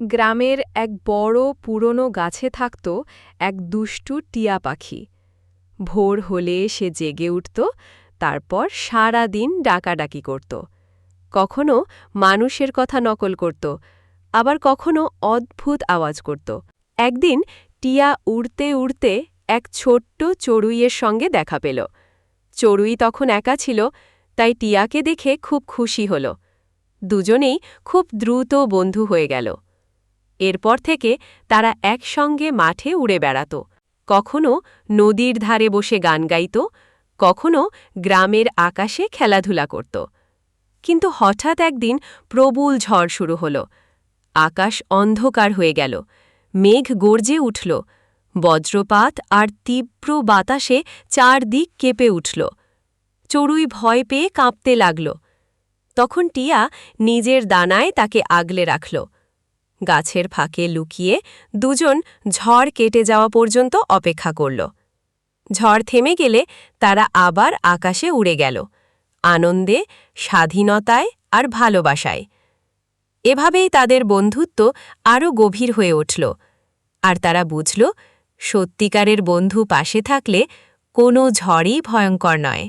গ্রামের এক বড় পুরনো গাছে থাকত এক দুষ্টু টিয়া পাখি। ভোর হলে সে জেগে উঠত, তারপর সারা দিন ডাকাডাকি করত। কখনো মানুষের কথা নকল করত, আবার কখনো অদ্ভুত আওয়াজ করত। একদিন টিয়া উড়তে উড়তে এক ছোট্ট চড়ুইয়ের সঙ্গে দেখা পেল। চড়ুই তখন একা ছিল, তাই টিয়াকে দেখে খুব খুশি হল। দুজনেই খুব দ্রুত বন্ধু হয়ে গেল। এরপর থেকে তারা একসঙ্গে মাঠে উড়ে বেড়াত। কখনো নদীর ধারে বসে গান গাইত, কখনো গ্রামের আকাশে খেলাধুলা করত। কিন্তু হঠাৎ একদিন প্রবল ঝড় শুরু হল। আকাশ অন্ধকার হয়ে গেল। মেঘ গর্জে উঠল। বজ্রপাত আর তীব্র বাতাসে চারদিক কেঁপে উঠল। চড়ুই ভয় পেয়ে কাঁপতে লাগল। তখন টিয়া নিজের দানায় তাকে আগলে রাখল। গাছের ফাঁকে লুকিয়ে দুজন ঝড় কেটে যাওয়া পর্যন্ত অপেক্ষা করল। ঝড় থেমে গেলে তারা আবার আকাশে উড়ে গেল, আনন্দে, স্বাধীনতায় আর ভালোবাসায়। এভাবেই তাদের বন্ধুত্ব আরও গভীর হয়ে উঠল, আর তারা বুঝল, সত্যিকারের বন্ধু পাশে থাকলে কোনো ঝড়ই ভয়ঙ্কর নয়।